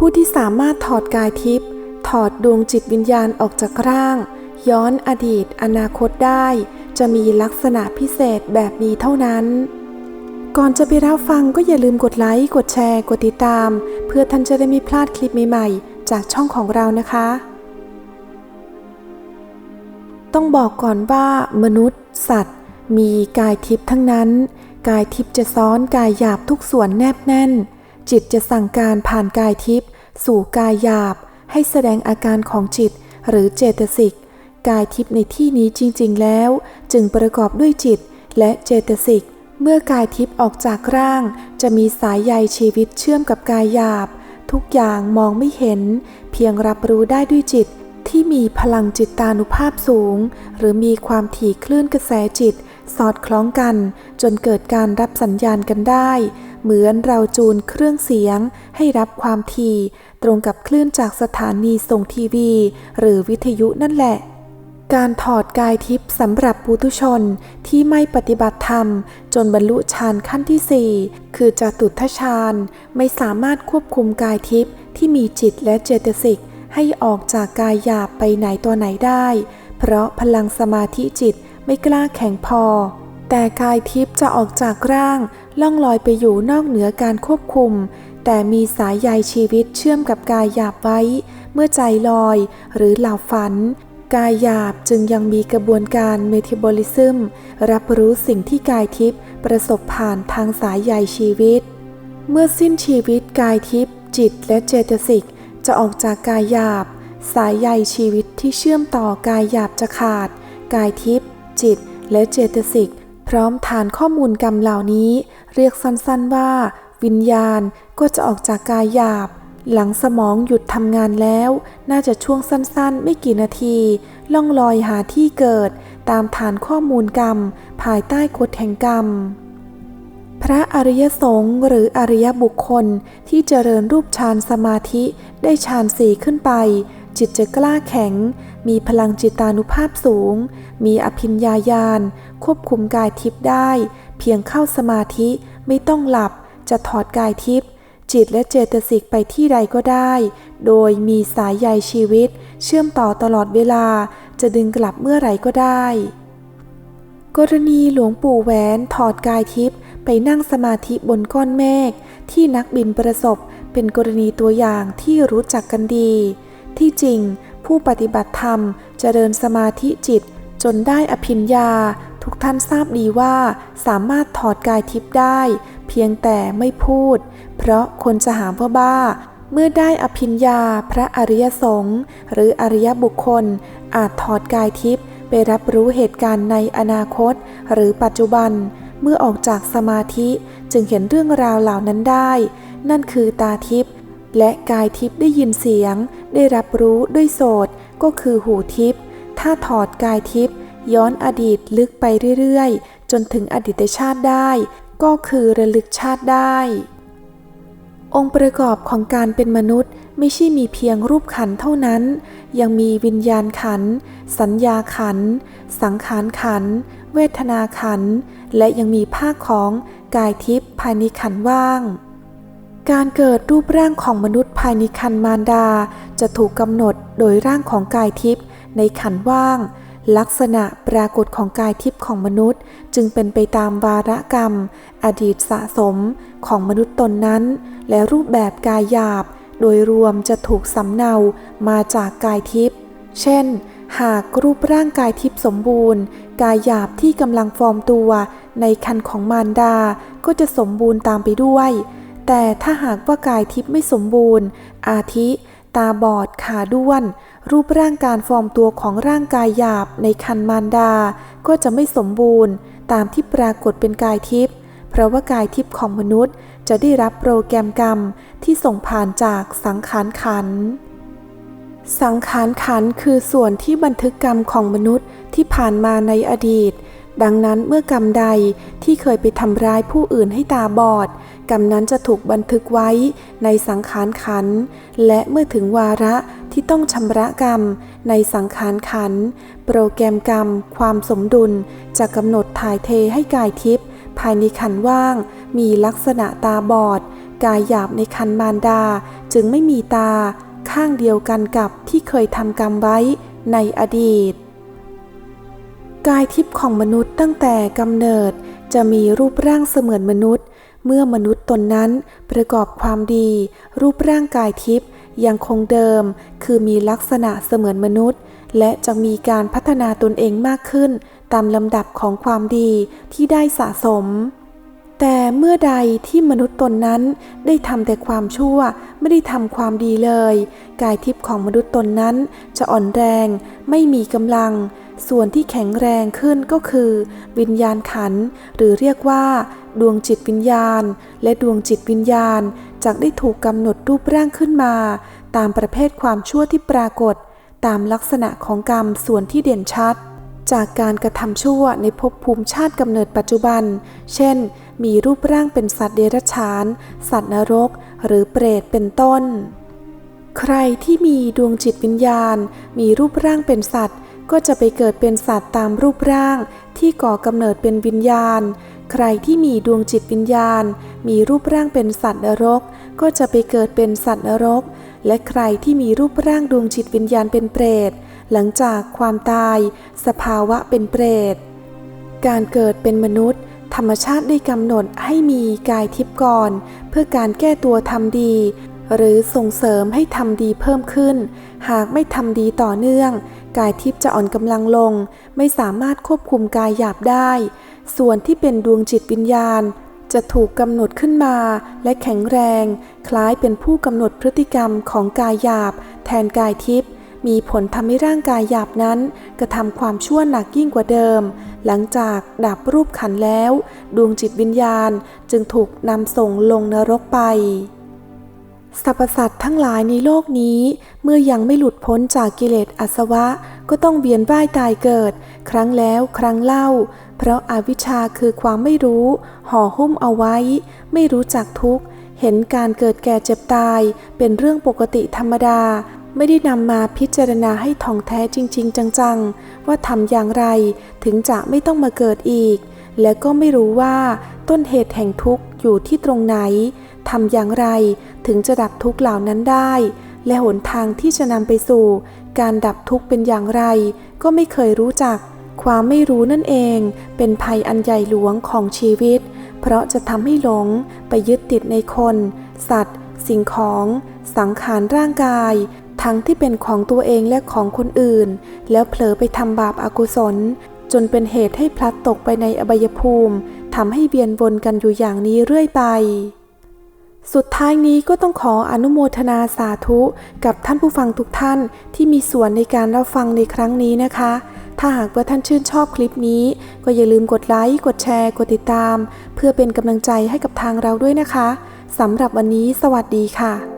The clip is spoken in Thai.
ผู้ที่สามารถถอดกายทิพย์ถอดดวงจิตวิญญาณออกจากร่าง ย้อนอดีตอนาคตได้ จะมีลักษณะพิเศษแบบนี้เท่านั้น ก่อนจะไปรับฟังก็อย่าลืมกดไลค์กดแชร์ กดติดตาม เพื่อท่านจะได้ไม่พลาดคลิปใหม่ๆ จากช่องของเรานะคะ ต้องบอกก่อนว่ามนุษย์ สัตว์ มีกายทิพย์ทั้งนั้น กายทิพย์จะซ้อนกายหยาบทุกส่วนแนบแน่น จิตจะสั่งการผ่านกายทิพย์สู่กายหยาบ ให้แสดงอาการของจิตหรือเจตสิก กายทิพย์ในที่นี้จริงๆแล้ว จึงประกอบด้วยจิตและเจตสิก เมื่อกายทิพย์ออกจากร่าง จะมีสายใยชีวิตเชื่อมกับกายหยาบ ทุกอย่างมองไม่เห็น เพียงรับรู้ได้ด้วยจิตที่มีพลังจิตตานุภาพสูง หรือมีความถี่คลื่นกระแสจิต สอดคล้องกัน จนเกิดการรับสัญญาณกันได้ เหมือนเราจูนเครื่องเสียงให้รับความถี่ตรงกับคลื่นจากสถานีส่งทีวี หรือวิทยุนั่นแหละ การถอดกายทิพย์สำหรับปุถุชนที่ไม่ปฏิบัติธรรม จนบรรลุฌานขั้นที่ 4 คือจตุทฌานไม่สามารถควบคุมกายทิพย์ที่มีจิตและเจตสิกให้ออกจากกายหยาบไปไหนตัวไหนได้ เพราะพลังสมาธิจิตไม่กล้าแข็งพอ แต่กายทิพย์จะออกจากร่างล่องลอยไปอยู่นอกเหนือการควบคุม แต่มีสายใยชีวิตเชื่อมกับกายหยาบไว้ เมื่อใจลอยหรือหลับฝัน กายหยาบจึงยังมีกระบวนการเมทาบอลิซึม รับรู้สิ่งที่กายทิพย์ประสบผ่านทางสายใยชีวิต เมื่อสิ้นชีวิตกายทิพย์จิตและเจตสิกจะออกจากกายหยาบ สายใยชีวิตที่เชื่อมต่อกายหยาบจะขาด กายทิพย์จิตและเจตสิก พร้อมฐานข้อมูลกรรมเหล่านี้ เรียกสั้นๆว่า วิญญาณก็จะออกจากกายหยาบ หลังสมองหยุดทำงานแล้ว น่าจะช่วงสั้นๆ ไม่กี่นาที ล่องลอยหาที่เกิด ตามฐานข้อมูลกรรม ภายใต้กฎแห่งกรรม พระอริยสงฆ์หรืออริยบุคคลที่เจริญรูปฌานสมาธิได้ฌานสี่ขึ้นไป จิตจะกล้าแข็ง มีพลังจิตานุภาพสูง มีอภิญญาญาณ ควบคุมกายทิพย์ได้ เพียงเข้าสมาธิไม่ต้องหลับจะถอดกายทิพย์จิตและเจตสิกไปที่ใดก็ได้ โดยมีสายใยชีวิต เชื่อมต่อตลอดเวลา จะดึงกลับเมื่อไหร่ก็ได้ กรณีหลวงปู่แหวนถอดกายทิพย์ไปนั่งสมาธิบนก้อนเมฆที่นักบินประสบเป็นกรณีตัวอย่างที่รู้จักกันดี ที่จริงผู้ปฏิบัติธรรมจเจริญสมาธิจิต จนได้อภิญญา ทุกท่านทราบดีว่าสามารถถอดกายทิพย์ได้ เพียงแต่ไม่พูด เพราะคนจะหาว่าบ้า เมื่อได้อภิญญาพระอริยสงฆ์หรืออริยบุคคล อาจถอดกายทิพย์ไปรับรู้เหตุการณ์ในอนาคต หรือปัจจุบัน เมื่อออกจากสมาธิจึงเห็นเรื่องราวเหล่านั้นได้ นั่นคือตาทิพย์และกายทิพย์ได้ยินเสียง ได้รับรู้ด้วยโสตก็คือหูทิพย์ถ้าถอดกายทิพย์ ย้อนอดีตลึกไปเรื่อยๆ จนถึงอดีตชาติได้ ก็คือระลึกชาติได้ องค์ประกอบของการเป็นมนุษย์ไม่ใช่มีเพียงรูปขันเท่านั้น ยังมีวิญญาณขัน สัญญาขัน สังขารขัน เวทนาขัน และยังมีภาคของกายทิพย์ภายในขันว่าง การเกิดรูปร่างของมนุษย์ภายในขันมารดา จะถูกกำหนดโดยร่างของกายทิพย์ในขันว่าง ลักษณะปรากฏของกายทิพย์ของมนุษย์ จึงเป็นไปตามวาระกรรม อดีตสะสมของมนุษย์ตนนั้น และรูปแบบกายหยาบ โดยรวมจะถูกสำเนามาจากกายทิพย์เช่น หากรูปร่างกายทิพย์สมบูรณ์ กายหยาบที่กำลังฟอร์มตัวในคันของมารดา ก็จะสมบูรณ์ตามไปด้วย แต่ถ้าหากว่ากายทิพย์ไม่สมบูรณ์ อาทิ ตาบอดขาด้วน รูปร่างการฟอร์มตัวของร่างกายหยาบในคันมารดา ก็จะไม่สมบูรณ์ ตามที่ปรากฏเป็นกายทิพย์เพราะว่ากายทิพย์ของมนุษย์จะได้รับโปรแกรมกรรมที่ส่งผ่านจากสังขารขัน สังขารขันคือส่วนที่บันทึกกรรมของมนุษย์ที่ผ่านมาในอดีต ดังนั้นเมื่อกรรมใดที่เคยไปทำร้ายผู้อื่นให้ตาบอด กรรมนั้นจะถูกบันทึกไว้ในสังขารขัน และเมื่อถึงวาระที่ต้องชำระกรรมในสังขารขัน โปรแกรมกรรม ความสมดุล จะกำหนดถ่ายเทให้กายทิพย์ภายในขันว่าง มีลักษณะตาบอด กายหยาบในคันมารดา จึงไม่มีตา ข้างเดียวกันกับที่เคยทำกรรมไว้ในอดีต กายทิพย์ของมนุษย์ตั้งแต่กำเนิดจะมีรูปร่างเสมือนมนุษย์ เมื่อมนุษย์ตนนั้นประกอบความดี รูปร่างกายทิพย์ยังคงเดิม คือมีลักษณะเสมือนมนุษย์ และจะมีการพัฒนาตนเองมากขึ้น ตามลำดับของความดีที่ได้สะสม แต่เมื่อใดที่มนุษย์ตนนั้นได้ทำแต่ความชั่วไม่ได้ทำความดีเลย กายทิพย์ของมนุษย์ตนนั้นจะอ่อนแรง ไม่มีกำลัง ส่วนที่แข็งแรงขึ้นก็คือ วิญญาณขัน หรือเรียกว่า ดวงจิตวิญญาณ และดวงจิตวิญญาณจะได้ถูกกำหนดรูปร่างขึ้นมา ตามประเภทความชั่วที่ปรากฏ ตามลักษณะของกรรมส่วนที่เด่นชัด จากการกระทำชั่วในภพภูมิชาติกำเนิดปัจจุบัน เช่น มีรูปร่างเป็นสัตว์เดรัจฉาน สัตว์นรก หรือเปรตเป็นต้น ใครที่มีดวงจิตวิญญาณ มีรูปร่างเป็นสัตว์ ก็จะไปเกิดเป็นสัตว์ตามรูปร่างที่ก่อกำเนิดเป็นวิญญาณ ใครที่มีดวงจิตวิญญาณ มีรูปร่างเป็นสัตว์นรก ก็จะไปเกิดเป็นสัตว์นรก และใครที่มีรูปร่างดวงจิตวิญญาณเป็นเปรต หลังจากความตาย สภาวะเป็นเปรต การเกิดเป็นมนุษย์ ธรรมชาติได้กำหนดให้มีกายทิพย์ก่อน เพื่อการแก้ตัวทำดี หรือส่งเสริมให้ทำดีเพิ่มขึ้น หากไม่ทำดีต่อเนื่อง กายทิพย์จะอ่อนกำลังลง ไม่สามารถควบคุมกายหยาบได้ ส่วนที่เป็นดวงจิตวิญญาณ จะถูกกำหนดขึ้นมา และแข็งแรง คล้ายเป็นผู้กำหนดพฤติกรรมของกายหยาบ แทนกายทิพย์มีผลทำให้ร่างกายหยาบนั้น กระทำความชั่วหนักยิ่งกว่าเดิม หลังจากดับรูปขันแล้ว ดวงจิตวิญญาณจึงถูกนำส่งลงนรกไป สรรพสัตว์ทั้งหลายในโลกนี้ เมื่อยังไม่หลุดพ้นจากกิเลสอาสวะ ก็ต้องเวียนว่ายตายเกิด ครั้งแล้วครั้งเล่า เพราะอาวิชชาคือความไม่รู้ ห่อหุ้มเอาไว้ ไม่รู้จักทุกข์ เห็นการเกิดแก่เจ็บตาย เป็นเรื่องปกติธรรมดา ไม่ได้นำมาพิจารณาให้ท่องแท้จริง ๆ จังๆ ว่าทำอย่างไร ถึงจะไม่ต้องมาเกิดอีก และก็ไม่รู้ว่าต้นเหตุแห่งทุกข์อยู่ที่ตรงไหน ทำอย่างไรถึงจะดับทุกข์เหล่านั้นได้ และหนทางที่จะนำไปสู่ การดับทุกข์เป็นอย่างไร ก็ไม่เคยรู้จัก ความไม่รู้นั่นเอง เป็นภัยอันใหญ่หลวงของชีวิต เพราะจะทำให้หลงไปยึดติดในคน สัตว์ สิ่งของ สังขารร่างกาย ทั้งที่เป็นของตัวเองและของคนอื่น แล้วเผลอไปทำบาปอากุศล จนเป็นเหตุให้พลัดตกไปในอบายภูมิทำให้เวียนวนกันอยู่อย่างนี้เรื่อยไป สุดท้ายนี้ก็ต้องขออนุโมทนาสาธุกับท่านผู้ฟังทุกท่านที่มีส่วนในการรับฟังในครั้งนี้นะคะ ถ้าหากว่าท่านชื่นชอบคลิปนี้ ก็อย่าลืมกดไลค์ กดแชร์ กดติดตาม เพื่อเป็นกำลังใจให้กับทางเราด้วยนะคะสำหรับวันนี้สวัสดีค่ะ